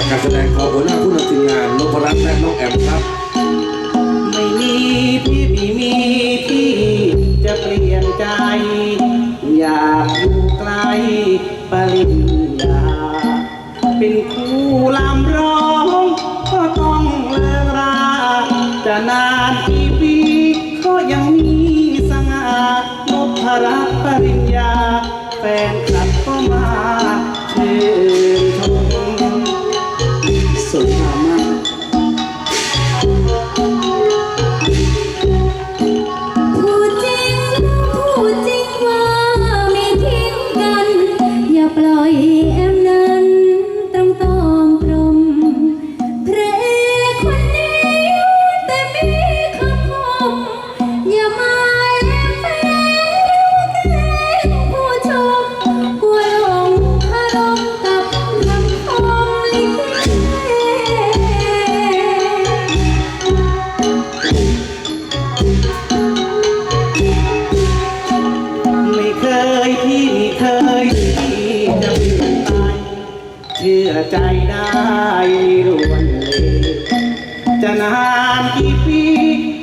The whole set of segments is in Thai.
ายการแสดงของหัวหน้าผู้นำทีมงานนพรัตน์และน้องแอมครับ ไม่มีพี่ไม่มีที่จะเปลี่ยนใจ อยากอยู่ไกลปริญญา เป็นครูลำร้อง ก็ต้องเลิกรา จะนานกี่ปีก็ยังมีสง่านพรัตน์ปริญญา แฟนคลับก็มาเชื่อ ปล่อย อใจได้รวนเลยจะนานกี่ปี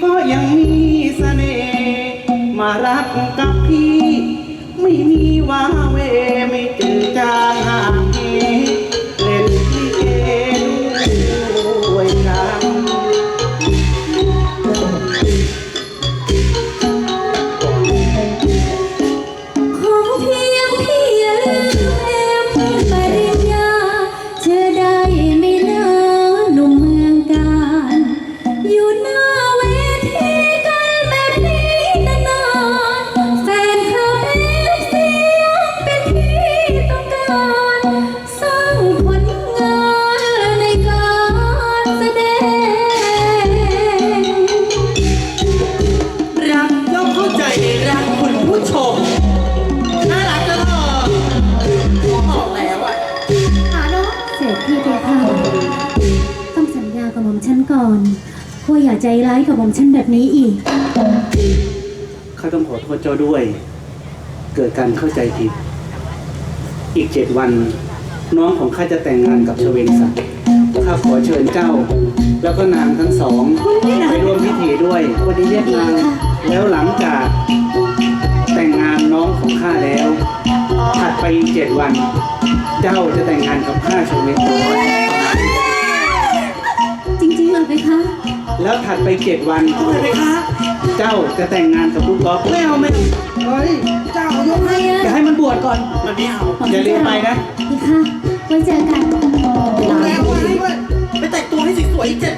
ก็ยังมีเสน่ห์มารักกับพี่ ไม่มีว่าเวไม่ จพี่ไปค่ะต้องสัญญากับหม่อมฉันก่อนว่าอย่าใจร้ายกับหม่อมฉันแบบนี้อีก ข้าต้องขอโทษเจ้าด้วย เกิดการเข้าใจผิด อีกเจ็ดวันน้องของข้าจะแต่งงานกับชเวงศักดิ์ข้าขอเชิญเจ้า แล้วก็นางทั้งสองไปร่วมพิธีด้วยวันนี้เรียกนางแล้วหลังจากแต่งงานน้องของข้าแล้ว ดไปเจ็ดวัน เจ้าจะแต่งงานกับข้าใช่ไหมจริงๆเหรอเพคะแล้วถัดไปเจ็ดวัน เอาเลยไหมคะเจ้าจะแต่งงานกับลูกกอล์ฟไม่เอาไม่เฮ้ยเจ้ายกทำไมให้อย่าให้มันบวชก่อนมันไม่เอาอย่าลืมไปนะ เพคะไว้เจอกันไไปแต่งตัวให้สวยๆอีกเจ็ด